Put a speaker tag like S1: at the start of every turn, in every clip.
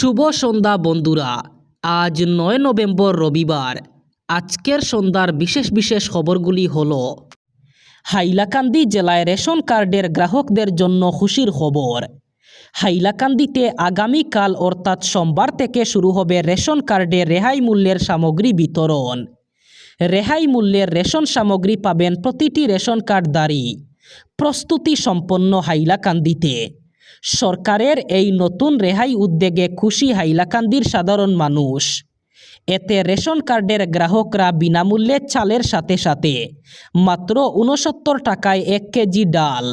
S1: শুভ সন্ধ্যা, বন্ধুরা। আজ নয় নভেম্বর, রবিবার। আজকের সন্ধ্যার বিশেষ বিশেষ খবরগুলি হল, হাইলাকান্দি জেলায় রেশন কার্ডের গ্রাহকদের জন্য খুশির খবর। হাইলাকান্দিতে আগামীকাল, অর্থাৎ সোমবার থেকে শুরু হবে রেশন কার্ডে রেহাই মূল্যের সামগ্রী বিতরণ। রেহাই মূল্যের রেশন সামগ্রী পাবেন প্রতিটি রেশন কার্ডধারী। প্রস্তুতি সম্পন্ন হাইলাকান্দিতে। সরকারের এই নতুন রেহাই উদ্যোগে খুশি হাইলাকান্দির সাধারণ মানুষ। এতে রেশন কার্ডের গ্রাহকরা বিনামূল্যে চালের সাথে সাথে মাত্র উনসত্তর টাকায় এক কেজি ডাল,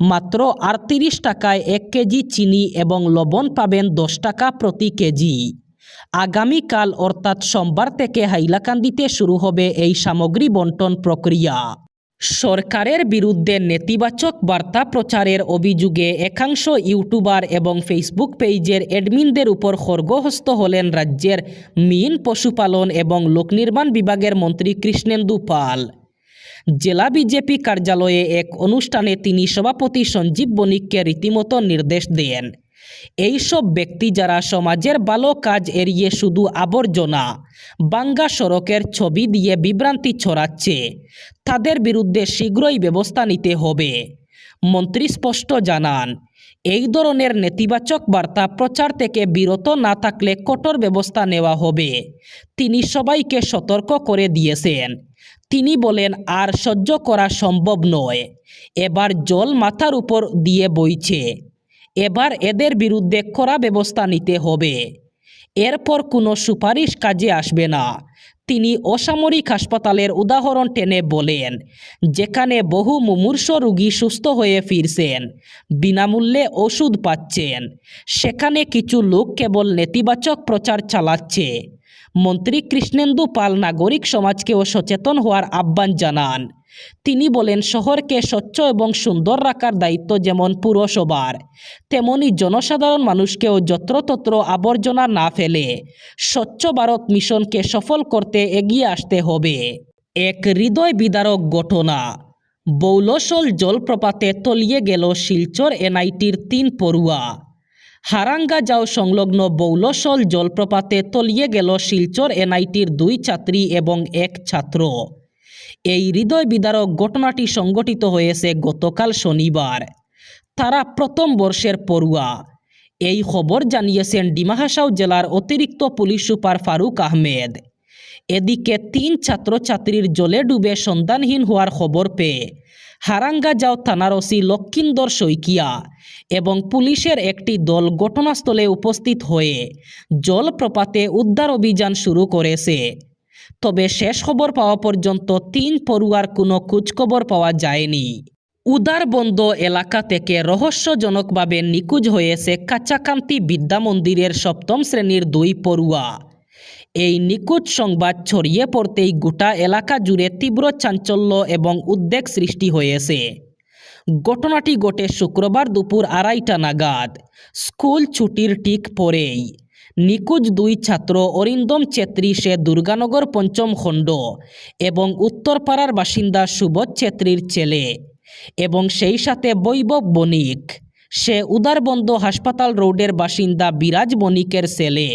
S1: মাত্র আটত্রিশ টাকায় এক কেজি চিনি এবং লবণ পাবেন দশ টাকা প্রতি কেজি। আগামীকাল অর্থাৎ সোমবার থেকে হাইলাকান্দিতে শুরু হবে এই সামগ্রী বন্টন প্রক্রিয়া। সরকারের বিরুদ্ধে নেতিবাচক বার্তা প্রচারের অভিযোগে একাংশ ইউটিউবার এবং ফেসবুক পেজের অ্যাডমিনদের উপর খর্গহস্ত হলেন রাজ্যের মিন পশুপালন এবং লোকনির্মাণ বিভাগের মন্ত্রী কৃষ্ণেন্দু পাল। জেলা বিজেপি কার্যালয়ে এক অনুষ্ঠানে তিনি সভাপতি সঞ্জীব বণিককে রীতিমতো নির্দেশ দেন। এইসব ব্যক্তি যারা সমাজের ভালো কাজ এড়িয়ে শুধু আবর্জনা, বাঙ্গা সড়কের ছবি দিয়ে বিভ্রান্তি ছড়াচ্ছে, তাদের বিরুদ্ধে শীঘ্রই ব্যবস্থা নিতে হবে। মন্ত্রী স্পষ্ট জানান, এই ধরনের নেতিবাচক বার্তা প্রচার থেকে বিরত না থাকলে কঠোর ব্যবস্থা নেওয়া হবে। তিনি সবাইকে সতর্ক করে দিয়েছেন। তিনি বলেন, আর সহ্য করা সম্ভব নয়। এবার জল মাথার উপর দিয়ে বইছে। এবার এদের বিরুদ্ধে কড়া ব্যবস্থা নিতে হবে। এরপর কোনো সুপারিশ কাজে আসবে না। তিনি অসামরিক হাসপাতালের উদাহরণ টেনে বলেন, যেখানে বহু মুমূর্ষ রোগী সুস্থ হয়ে ফিরছেন, বিনামূল্যে ওষুধ পাচ্ছেন, সেখানে কিছু লোক কেবল নেতিবাচক প্রচার চালাচ্ছে। মন্ত্রী কৃষ্ণেন্দু পাল নাগরিক সমাজকেও সচেতন হওয়ার আহ্বান জানান। তিনি বলেন, শহরকে স্বচ্ছ এবং সুন্দর রাখার দায়িত্ব যেমন পুরসভার, তেমনি জনসাধারণ মানুষকেও যত্রতত্র আবর্জনা না ফেলে স্বচ্ছ ভারত মিশনকে সফল করতে এগিয়ে আসতে হবে। এক হৃদয় বিদারক ঘটনা। বৌলসল জলপ্রপাতে তলিয়ে গেল শিলচর এনআইটির তিন পড়ুয়া। হারাঙ্গা যাও সংলগ্ন বৌলসল জলপ্রপাতে তলিয়ে গেল শিলচর এনআইটির দুই ছাত্রী এবং এক ছাত্র। এই হৃদয় বিদারক ঘটনাটি সংগঠিত হয়েছে গতকাল শনিবার। তারা প্রথম বর্ষের পড়ুয়া। এই খবর জানিয়েছেন ডিমাহাসাও জেলার অতিরিক্ত পুলিশ সুপার ফারুক আহমেদ। এদিকে তিন ছাত্রছাত্রীর জলে ডুবে সন্ধানহীন হওয়ার খবর পেয়ে হারাঙ্গা যাও থানার ওসি লক্ষিন্দর শইকিয়া এবং পুলিশের একটি দল ঘটনাস্থলে উপস্থিত হয়ে জলপ্রপাতে উদ্ধার অভিযান শুরু করেছে। তবে শেষ খবর পাওয়া পর্যন্ত তিন পড়ুয়ার কোনো খোঁজখবর পাওয়া যায়নি। উদারবন্দ এলাকা থেকে রহস্যজনকভাবে নিখোঁজ হয়েছে কাচাকান্তি বিদ্যা মন্দিরের সপ্তম শ্রেণির দুই পড়ুয়া। এই নিখোঁজ সংবাদ ছড়িয়ে পড়তেই গোটা এলাকা জুড়ে তীব্র চাঞ্চল্য এবং উদ্বেগ সৃষ্টি হয়েছে। ঘটনাটি ঘটে শুক্রবার দুপুর আড়াইটা নাগাদ। স্কুল ছুটির ঠিক পরেই। নিখোঁজ দুই ছাত্র অরিন্দম ছেত্রী সে দুর্গানগর পঞ্চম খণ্ড এবং উত্তরপাড়ার বাসিন্দা সুবোধ ছেত্রীর ছেলে এবং সেই সাথে বৈভব বণিক। সে উদারবন্দ হাসপাতাল রোডের বাসিন্দা বিরাজ বণিকের ছেলে।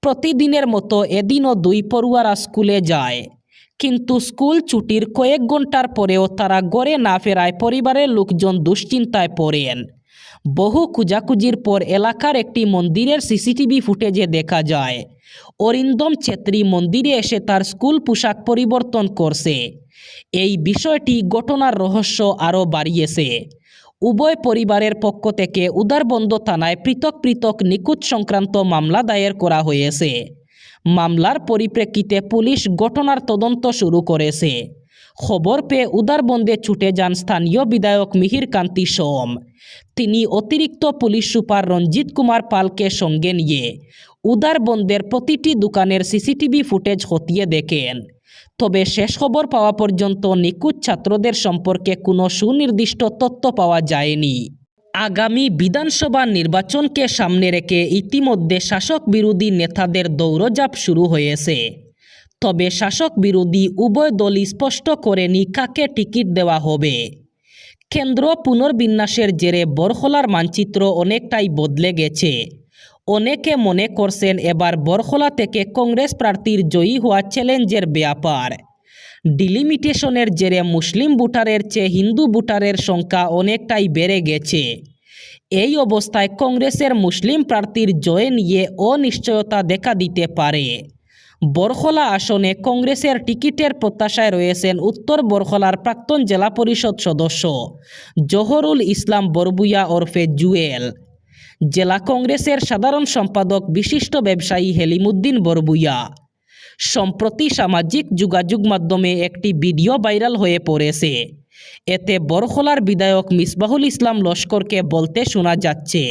S1: প্রতিদিনের মতো এদিনও দুই পড়ুয়ারা স্কুলে যায়। কিন্তু স্কুল ছুটির কয়েক ঘণ্টার পরেও তারা গড়ে না ফেরায় পরিবারের লোকজন দুশ্চিন্তায় পড়েন। বহু খুঁজাখুঁজির পর এলাকার একটি মন্দিরের সিসিটিভি ফুটেজে দেখা যায়। অরিন্দম ছেত্রী মন্দিরে এসে তার স্কুল পোশাক পরিবর্তন করছে। এই বিষয়টি ঘটনার রহস্য আরও বাড়িয়েছে। উভয় পরিবারের পক্ষ থেকে উদারবন্দ থানায় পৃথক পৃথক নিখোঁজ সংক্রান্ত মামলা দায়ের করা হয়েছে। মামলার পরিপ্রেক্ষিতে পুলিশ ঘটনার তদন্ত শুরু করেছে। খবর পেয়ে উদারবন্দে ছুটে যান স্থানীয় বিধায়ক মিহির কান্তি সোম। তিনি অতিরিক্ত পুলিশ সুপার রঞ্জিত কুমার পালকে সঙ্গে নিয়ে উদারবন্দের প্রতিটি দোকানের সিসিটিভি ফুটেজ খতিয়ে দেখেন। তবে শেষ খবর পাওয়া পর্যন্ত নিখোঁজ ছাত্রদের সম্পর্কে কোনো সুনির্দিষ্ট তথ্য পাওয়া যায়নি। আগামী বিধানসভা নির্বাচনকে সামনে রেখে ইতিমধ্যে শাসক বিরোধী নেতাদের দৌড়জাপ শুরু হয়েছে। তবে শাসক বিরোধী উভয় দলই স্পষ্ট করেনি কাকে টিকিট দেওয়া হবে। কেন্দ্র পুনর্বিন্যাসের জেরে বরখলার মানচিত্র অনেকটাই বদলে গেছে। অনেকে মনে করছেন এবার বরখলা থেকে কংগ্রেস প্রার্থীর জয়ী হওয়া চ্যালেঞ্জের ব্যাপার। ডিলিমিটেশনের জেরে মুসলিম ভোটারের চেয়ে হিন্দু ভোটারের সংখ্যা অনেকটাই বেড়ে গেছে। এই অবস্থায় কংগ্রেসের মুসলিম প্রার্থীর জয় নিয়ে অনিশ্চয়তা দেখা দিতে পারে। বরখলা আসনে কংগ্রেসের টিকিটের প্রত্যাশায় রয়েছেন উত্তর বরখলার প্রাক্তন জেলা পরিষদ সদস্য জহরুল ইসলাম বরবুয়া ওরফে জুয়েল। জেলা কংগ্রেসের সাধারণ সম্পাদক বিশিষ্ট ব্যবসায়ী হেলিমুদ্দিন বরবুয়া সম্প্রতি সামাজিক যোগাযোগ মাধ্যমে একটি ভিডিও ভাইরাল হয়ে পড়েছে। এতে বরখলার বিধায়ক মিসবাহুল ইসলাম লস্করকে বলতে শোনা যাচ্ছে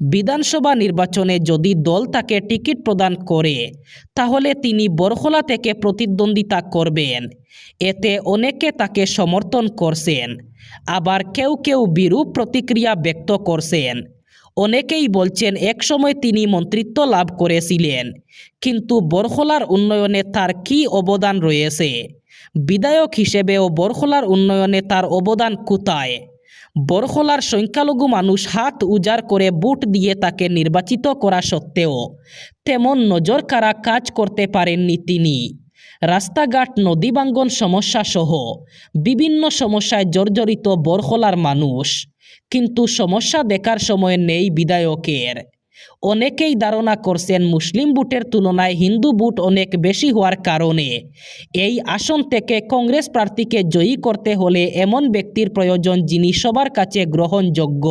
S1: বিধানসভা নির্বাচনে যদি দল তাকে টিকিট প্রদান করে, তাহলে তিনি বরখলা থেকে প্রতিদ্বন্দ্বিতা করবেন। এতে অনেকে তাকে সমর্থন করছেন, আবার কেউ কেউ বিরূপ প্রতিক্রিয়া ব্যক্ত করছেন। অনেকেই বলছেন, একসময় তিনি মন্ত্রিত্ব লাভ করেছিলেন, কিন্তু বরখলার উন্নয়নে তার কী অবদান রয়েছে? বিধায়ক হিসেবেও বরখলার উন্নয়নে তার অবদান কোথায়? বরখলার সংখ্যালঘু মানুষ হাত উজাড় করে বুট দিয়ে তাকে নির্বাচিত করা সত্ত্বেও তেমন নজর কারা কাজ করতে পারেননি তিনি। রাস্তাঘাট, নদীবাঙ্গন সমস্যা সহ বিভিন্ন সমস্যায় জর্জরিত বরখলার মানুষ। কিন্তু সমস্যা দেখার সময় নেই বিধায়কের। অনেকেই ধারণা করছেন মুসলিম বুটের তুলনায় হিন্দু বুট অনেক বেশি হওয়ার কারণে। এই আসন থেকে কংগ্রেস প্রার্থীকে জয়ী করতে হলে এমন ব্যক্তির প্রয়োজন যিনি সবার কাছে গ্রহণযোগ্য।